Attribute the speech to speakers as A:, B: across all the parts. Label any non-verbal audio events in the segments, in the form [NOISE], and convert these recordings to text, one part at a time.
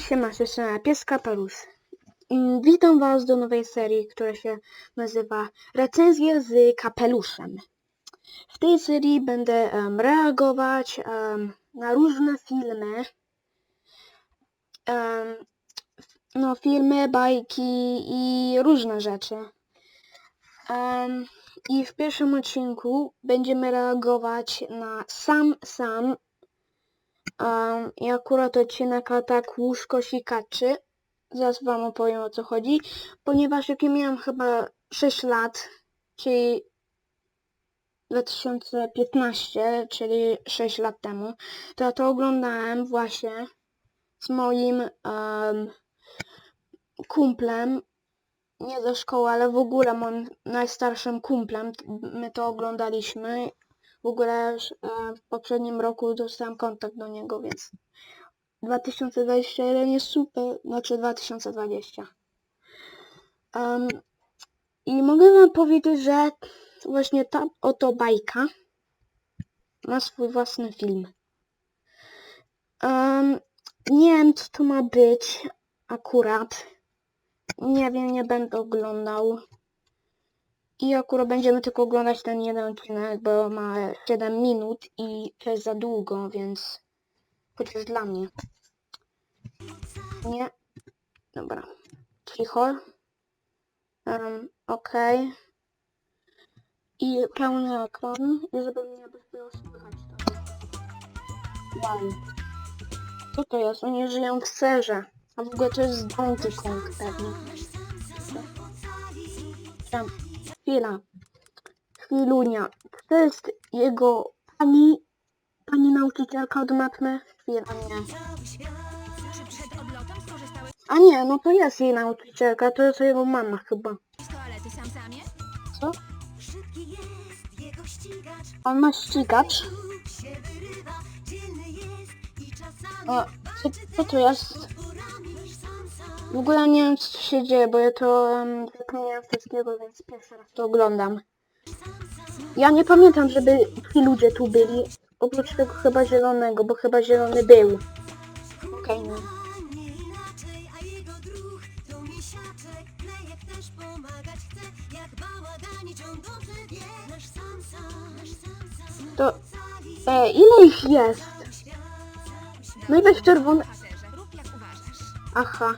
A: Siema, siema, siema, pies kapelusz. Mm, Witam Was do nowej serii, która się nazywa Recenzje z kapeluszem. W tej serii będę em, reagować em, na różne filmy. Em, no, filmy, bajki i różne rzeczy. Em, I w pierwszym odcinku będziemy reagować na Sam Sam Um, I akurat odcinek atak łóżko sikaczy. Zaraz wam opowiem o co chodzi. Ponieważ jak ja miałam chyba 6 lat, czyli 2015, czyli 6 lat temu, to ja to oglądałem właśnie z moim um, kumplem. Nie ze szkoły, ale w ogóle moim najstarszym kumplem. My to oglądaliśmy w ogóle już, e, w poprzednim roku dostałem kontakt do niego, więc 2021 jest super, znaczy 2020. Em, I mogę wam powiedzieć, że właśnie ta oto bajka ma swój własny film. Em, nie wiem, co to ma być akurat. Nie wiem, nie będę oglądał. I akurat będziemy tylko oglądać ten jeden odcinek, bo ma 7 minut i to jest za długo, więc chociaż dla mnie. Nie. Dobra. Cicho. Um, Okej. I pełny ekran, i żeby mnie było słychać. tak. Wow. Co to jest? Oni żyją w serze. A w ogóle to jest Donkey Kong pewnie. Tam. Chwila. Chwilunia. To jest jego pani, pani nauczycielka od matmy? Chwila, nie. A nie, no to jest jej nauczycielka, to jest jego mama chyba. Co?
B: Ścigacz,
A: On ma ścigacz. co, co to jest? W ogóle nie wiem co się dzieje, bo ja to um, zapomniałem wszystkiego, więc pierwszy raz to oglądam. Ja nie pamiętam, żeby ci ludzie tu byli. Oprócz tego chyba zielonego, bo chyba zielony był. Okej, no.
B: Jego druh to.
A: E, ile ich jest? No i weź czerwony... Aha.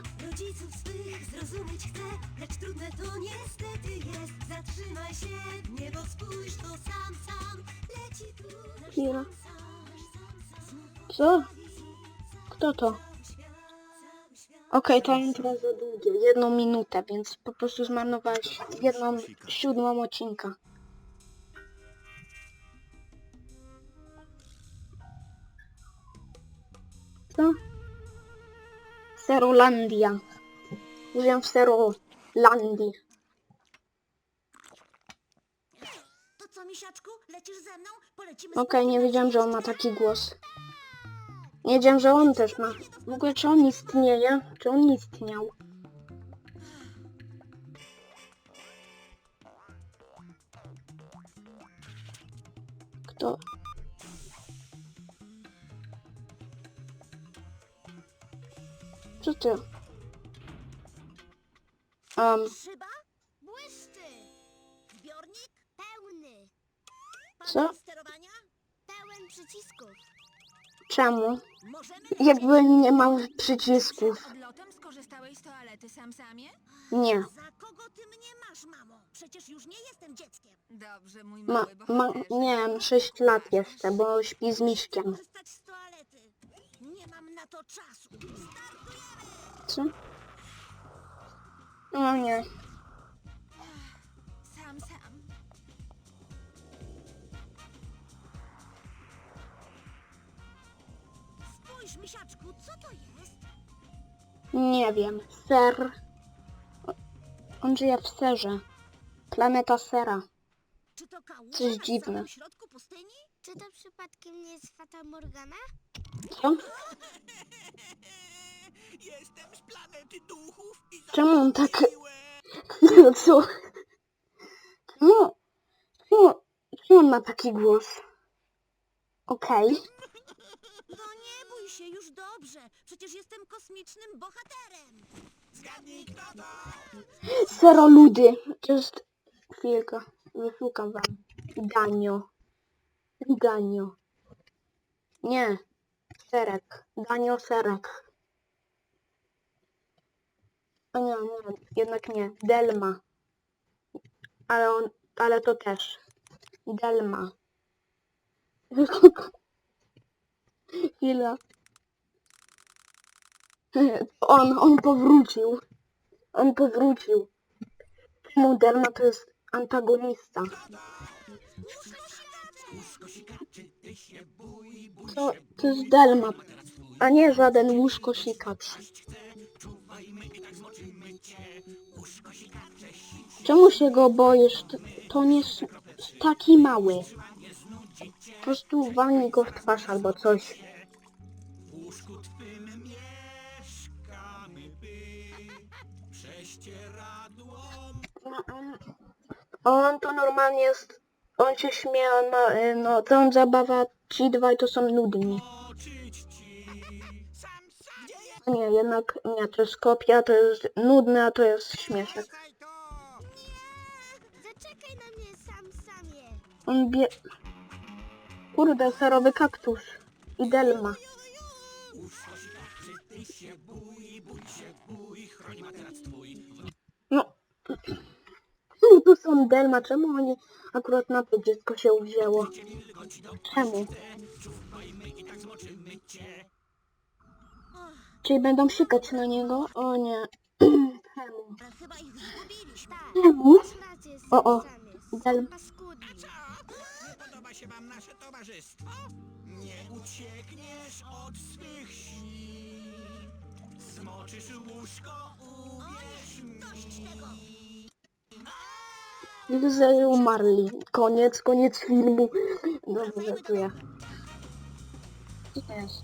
B: Się, spójrz, to sam sam leci tu.
A: Co? Kto to? Okej, to intro za długie, jedną minutę, więc po prostu zmarnowałeś jedną siódmą odcinka. Co? Serolandia. Mówię w Serolandii.
B: To co, misiaczku? Lecisz ze mną?
A: Okej, nie
B: spokojnie
A: wiedziałem, że on ma taki głos. Nie wiedziałem, że on też ma. W ogóle, czy on istnieje? Czy on istniał? Kto? Co ty? Um, czemu?
B: Możemy
A: Jakby nie mam przycisków.
C: Odlotem skorzystałeś z toalety sam samie?
A: Nie.
B: Za kogo ty mnie masz, mamo? Przecież już nie jestem dzieckiem.
C: Dobrze, mój
A: Ma,
C: mały
A: ma,
C: bohaterze.
A: nie wiem, 6 lat jeszcze, bo śpi z miśkiem.
B: Korzystać z toalety. Nie mam na to czasu.
A: Co? No nie.
B: Misiaczku, co to jest?
A: Nie wiem. Ser. On żyje w serze. Planeta sera.
B: Czy to kałuża
A: Coś
B: na
A: dziwne.
B: samym środku pustyni?
D: Czy to przypadkiem nie jest Fata Morgana?
A: Co? [LAUGHS]
E: Jestem z planety duchów i
A: Czemu on tak... No [LAUGHS] co? Czemu? Czemu, czemu on ma taki głos? Okej. [LAUGHS]
B: Nie się już dobrze. Przecież jestem kosmicznym bohaterem.
E: Zgadnij kto to?
A: Seroludy. To jest... Chwilkę. Wyszukam wam. Danio. Danio. Nie. Serek. Danio Serek. A nie, nie. Jednak nie. Delma. Ale on... Ale to też. Delma. [LAUGHS] Chwila. On, on powrócił. On powrócił. Delma to jest antagonista? To, to jest Delma, a nie żaden łóżko sikacz. Czemu się go boisz? To, to nie jest taki mały. Po prostu walnij go w twarz albo coś. On, on to normalnie jest... On się śmieje, no, y, no cała zabawa, ci dwaj to są nudni. nie, jednak nie, to jest kopia, to jest nudne, a to jest śmieszek.
E: Czekaj to.
D: Zaczekaj na mnie sam samie.
A: On bie... Kurde, serowy kaktus. I Delma. No. Czemu [CLEARS THROAT] tu są Delma? Czemu oni akurat na to dziecko się wzięło? Czemu? Czyli będą sikać na niego? O nie. [CLEARS THROAT] Czemu? [CLEARS THROAT] Czemu? O, o. Del-
E: podoba się wam nasze towarzystwo? Nie uciekniesz od swych sił. Zmoczysz łóżko, uwierz mi.
A: Widzę, umarli. Koniec, koniec filmu. Dobrze, żartuję. Co to jest?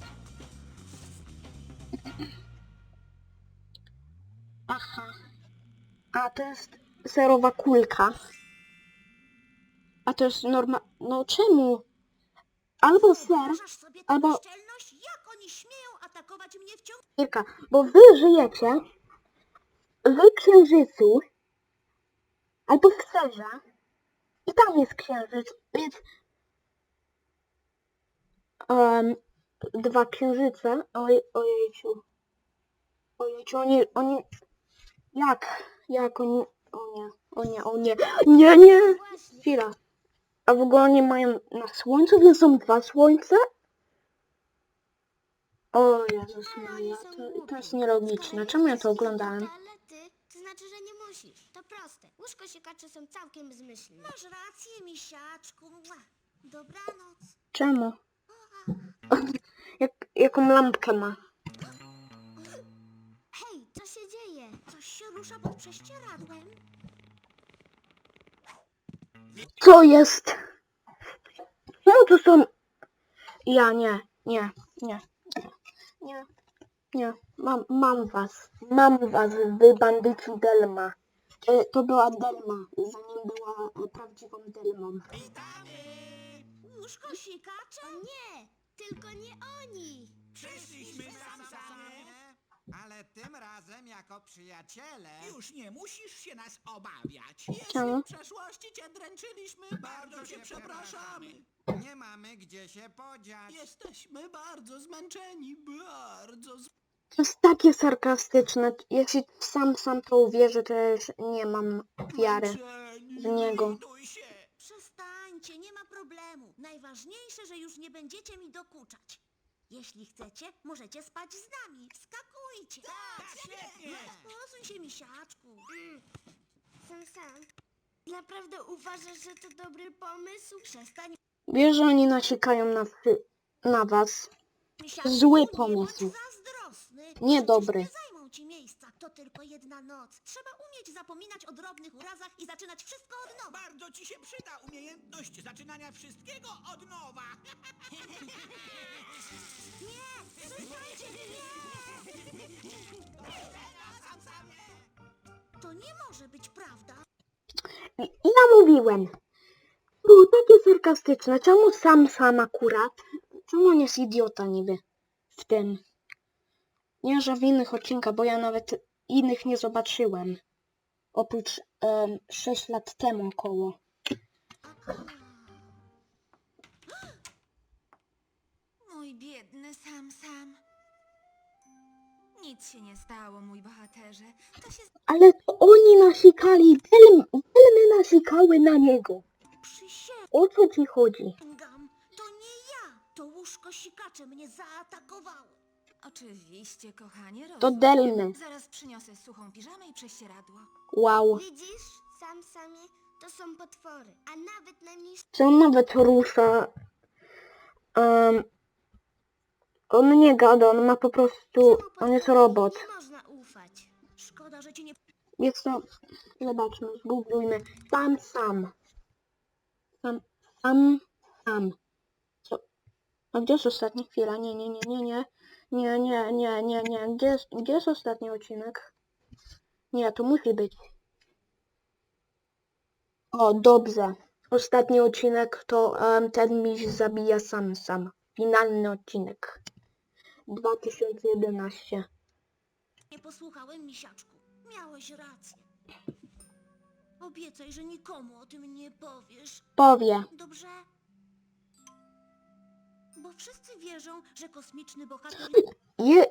A: Aha. A to jest serowa kulka. A to jest norma... No czemu? Albo ser, albo...
B: bezczelność? Jak oni śmieją atakować mnie w ciągu...
A: Kilka, bo wy żyjecie w księżycu albo w serze i tam jest księżyc, więc em, dwa księżyce, oj, ojejciu, ojejciu, oni, oni, jak, jak oni, o nie, o nie, o nie, nie, nie, chwila, a w ogóle oni mają na słońcu, więc są dwa słońce? O Jezus Maria, to, to jest nielogiczne. Czemu ja to oglądałem?
D: To znaczy, że nie musisz. To proste. Łóżko siekacze są całkiem zmyślne.
B: Masz rację, misiaczku. Mua. Dobranoc.
A: Czemu? Jak, jaką lampkę ma?
D: Hej, co się dzieje?
B: Coś się rusza pod prześcieradłem.
A: Co jest? Czemu to są... Ja nie, nie, nie, nie, nie. Mam, mam was. Mam was, wy bandyci Delma. E, To była Delma, zanim była e, prawdziwą Delmą.
B: Łóżko
D: nie, tylko nie oni.
E: Przyszliśmy sam same.
F: Ale tym razem jako przyjaciele.
E: Już nie musisz się nas obawiać. Jeśli
A: Czemu?
E: w przeszłości cię dręczyliśmy, bardzo cię przepraszamy.
F: Nie mamy gdzie się podziać.
E: Jesteśmy bardzo zmęczeni, bardzo
A: To jest takie sarkastyczne. Jeśli sam sam to uwierzę, to ja już nie mam wiary
E: zmęczeni.
A: w niego.
E: Się.
B: Przestańcie, nie ma problemu. Najważniejsze, że już nie będziecie mi dokuczać. Jeśli chcecie, możecie spać z nami. Wskakujcie.
E: Tak, świetnie.
B: Posuń się, misiaczku.
D: Sam sam. Naprawdę uważasz, że to dobry pomysł?
B: Przestań,
A: Wiesz, że oni nasikają na, wszy- na was.
B: misiaczku.
A: Zły
B: nie
A: pomysł.
B: bądź zazdrosny.
A: Niedobry.
B: Nie zajmą ci miejsca. To tylko jedna noc. Trzeba umieć zapominać o drobnych urazach i zaczynać wszystko od nowa.
E: Bardzo ci się przyda umiejętność zaczynania wszystkiego od nowa. [LAUGHS]
B: Słuchajcie, To nie może być prawda.
A: I- Ja mówiłem. Było takie sarkastyczne. Czemu sam sam akurat? Czemu on jest idiota niby? w tym. Nie, że w innych odcinkach, bo ja nawet innych nie zobaczyłem. Oprócz em, 6 lat temu około.
C: Mój biedny sam sam. Nic się nie stało, mój bohaterze. To się
A: Ale to oni nasikali, Delm, Delmy nasikały na niego. O co ci chodzi?
B: To nie ja. To łóżko sikacze mnie zaatakowało.
C: Oczywiście, kochanie,
A: To
C: rozumiem.
A: Delmy.
C: Zaraz przyniosę suchą piżamę i prześcieradło.
A: Wow.
D: Widzisz, sam samie, to są potwory, a nawet najmniejsze
A: Co on nawet rusza? Um, on nie gada, on ma po prostu... On jest robot.
D: nie można ufać.
B: Szkoda, że ci nie
A: Jest to... Zobaczmy, zgooglujmy. Sam, sam. Sam, sam, sam. Co? A gdzie jest ostatnia chwila? Nie, nie, nie, nie, nie. Nie, nie, nie, nie, nie. Gdzie jest, gdzie jest ostatni odcinek? Nie, to musi być. O, dobrze. Ostatni odcinek to em, ten miś zabija sam sam. Finalny odcinek. 2011.
B: nie posłuchałem, misiaczku. Miałeś rację. Obiecaj, że nikomu o tym nie powiesz.
A: Powie.
B: Dobrze? Bo wszyscy wierzą, że kosmiczny bohater
A: Je...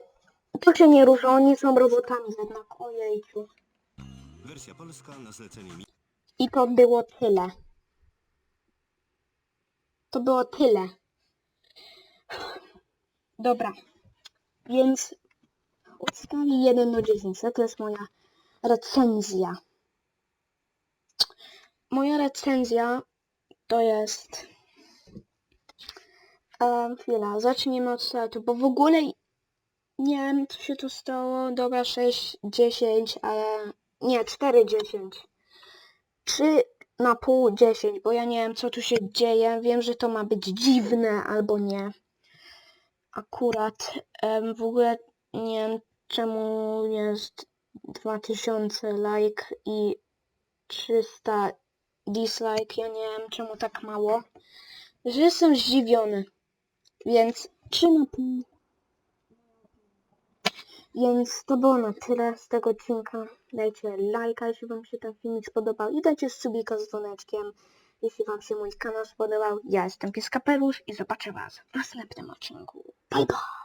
A: To się nie rusza, oni są robotami jednak, ojejciu.
G: Wersja polska na zlecenie mi.
A: I to było tyle. To było tyle. Dobra. Więc od skali 1 do 10 to jest moja recenzja. Moja recenzja to jest... Um, chwila, zacznijmy od startu, bo w ogóle nie wiem co się tu stało. Dobra, 6, 10, ale... Nie, 4, 10. 3 na pół 10, bo ja nie wiem co tu się dzieje. Wiem, że to ma być dziwne albo nie. Akurat em, w ogóle nie wiem czemu jest 2000 like i 300 dislike. Ja nie wiem czemu tak mało. Że jestem zdziwiony. Więc czy na pół. Więc to było na tyle z tego odcinka. Dajcie lajka, jeśli Wam się ten filmik spodobał i dajcie subika z dzwoneczkiem, jeśli Wam się mój kanał spodobał. Ja jestem Pieska Perusz i zobaczę Was w następnym odcinku. Bye bye!